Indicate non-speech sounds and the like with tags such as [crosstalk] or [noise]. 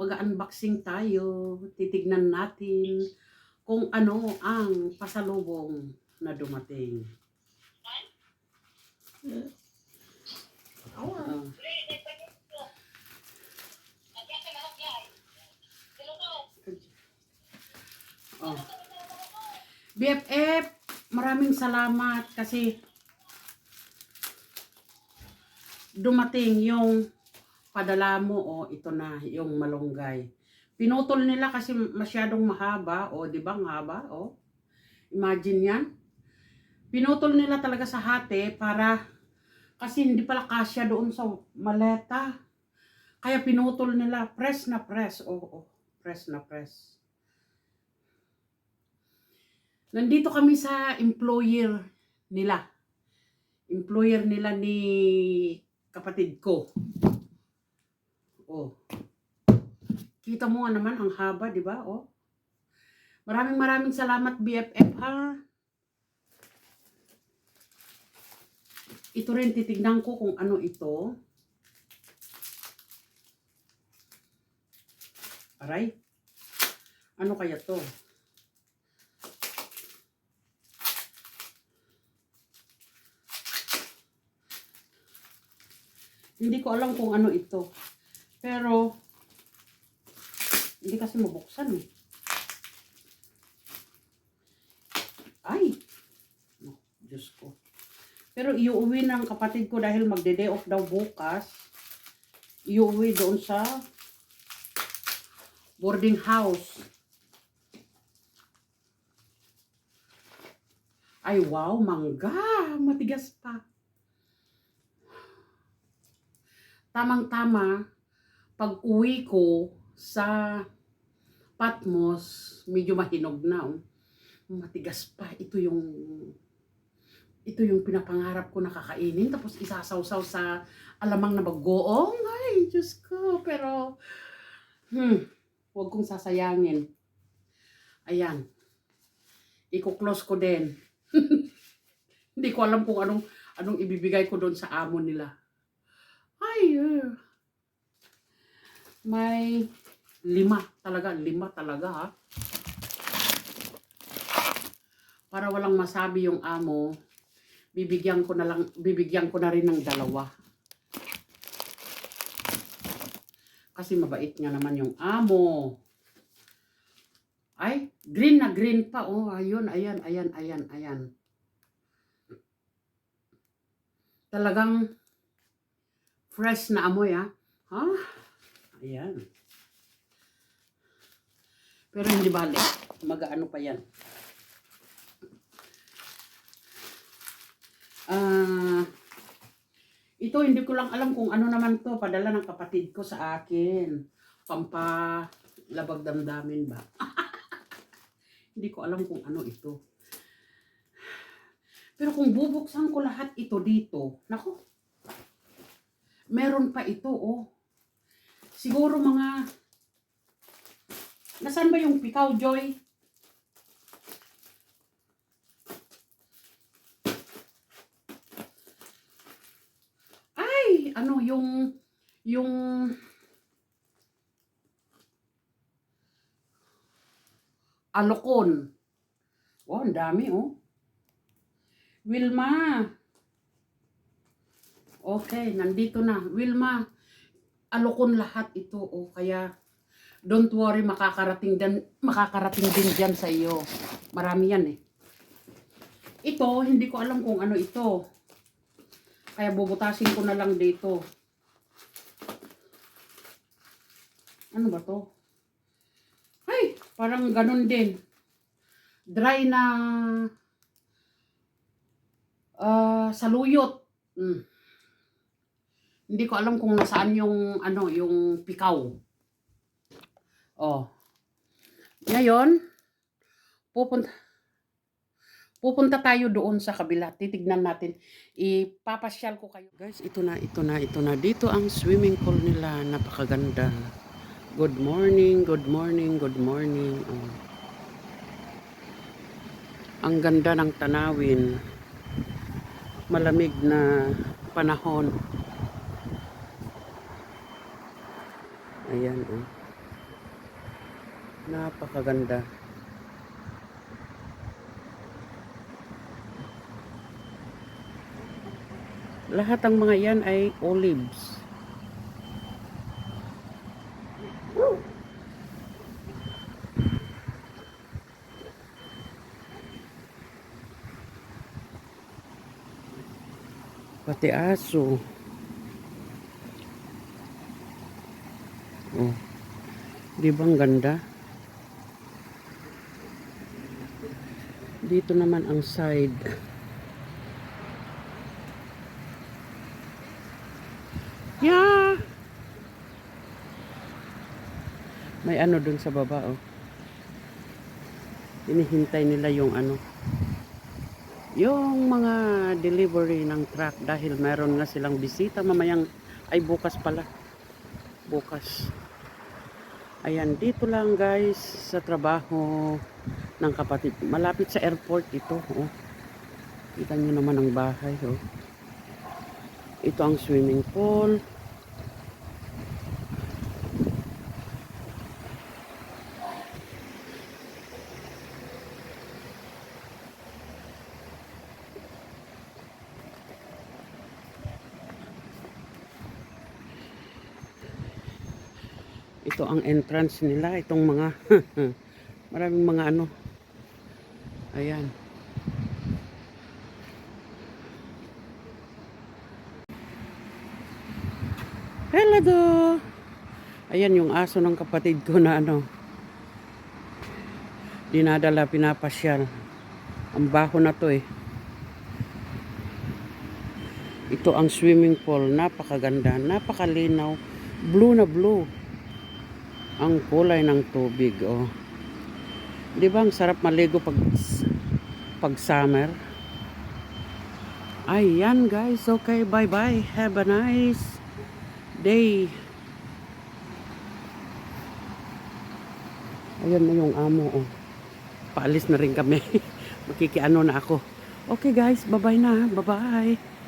Mag-unboxing tayo. Titignan natin kung ano ang pasalubong na dumating. Ah. Oh. BFF, maraming salamat kasi dumating yung padala mo o ito na yung malunggay. Pinutol nila kasi masyadong mahaba o di ba ang haba o. Imagine yan. Pinutol nila talaga sa hati para kasi hindi pala kasya doon sa maleta. Kaya pinutol nila press na press. O, oh, press na press. Nandito kami sa employer nila. Employer nila ni kapatid ko. Oh. Kita mo nga naman ang haba, di ba? Oh. Maraming maraming salamat BFF ha. Ito rin titignan ko kung ano ito. Aray. Ano kaya to? Hindi ko alam kung ano ito. Pero, hindi kasi mabuksan eh. Ay! No, Diyos ko. Pero iuwi ng kapatid ko dahil magde-day off daw bukas. Iuwi doon sa boarding house. Ay, wow, mangga. Matigas pa. tamang-tama, pag uwi ko sa Patmos, medyo mahinog na. Oh. Matigas pa. Ito yung ito yung pinapangarap ko na kakainin. Tapos isasawsaw sa alamang na bagoong. Ay, Diyos ko. Pero, hmm, huwag kong sasayangin. Ayan. Iko-close ko din. [laughs] Hindi ko alam kung anong, anong ibibigay ko doon sa amo nila. Ay, eh. May lima talaga, lima talaga ha. Para walang masabi yung amo, bibigyan ko na lang, bibigyan ko na rin ng dalawa. Kasi mabait nga naman yung amo. Ay, green na green pa. Oh, ayun, ayan, ayan, ayan, ayan. Talagang fresh na amoy ah. Ha? Ayan. Pero hindi bali. Mag-ano pa yan. Ah, ito hindi ko lang alam kung ano naman to. Padala ng kapatid ko sa akin. Pampa labag damdamin ba? [laughs] hindi ko alam kung ano ito. Pero kung bubuksan ko lahat ito dito, nako, meron pa ito, oh. Siguro mga, nasaan ba yung pikaw, Joy? Ay, ano, yung, yung, alokon. Oh, ang dami, oh. Wilma. Okay, nandito na. Wilma, alokon lahat ito. O kaya, don't worry, makakarating din, makakarating din dyan sa iyo. Marami yan eh. Ito, hindi ko alam kung ano ito. Kaya bubutasin ko na lang dito. Ano ba to? Ay, parang ganun din. Dry na uh, saluyot. Mm. Hindi ko alam kung nasaan yung ano, yung pikaw. Oh. Ngayon, pupunta pupunta tayo doon sa kabila. Titignan natin. Ipapasyal ko kayo. Guys, ito na, ito na, ito na. Dito ang swimming pool nila. Napakaganda. Good morning, good morning, good morning. Oh. Ang ganda ng tanawin. Malamig na panahon. Ayan, oh. Napakaganda. Lahat ng mga yan ay olives. Pati aso. Oh. Di ba ang ganda? Dito naman ang side. Yeah. May ano dun sa baba, oh. Hinihintay nila yung ano. Yung mga delivery ng truck dahil meron nga silang bisita mamayang ay bukas pala. Bukas. Ayan, dito lang guys sa trabaho ng kapatid. Malapit sa airport ito, oh. Kita nyo naman ang bahay, oh. Ito ang swimming pool. Ito ang entrance nila, itong mga [laughs] maraming mga ano. Ayan. Hello! Ayan yung aso ng kapatid ko na ano. Dinadala, pinapasyal. Ang baho na to eh. Ito ang swimming pool. Napakaganda. Napakalinaw. Blue na blue. Ang kulay ng tubig. Oh. Di ba ang sarap maligo pag, pag summer? Ayan guys. Okay, bye-bye. Have a nice day. Ayan na yung amo. Oh. Paalis na rin kami. [laughs] Makikiano na ako. Okay guys, bye-bye na. Bye-bye.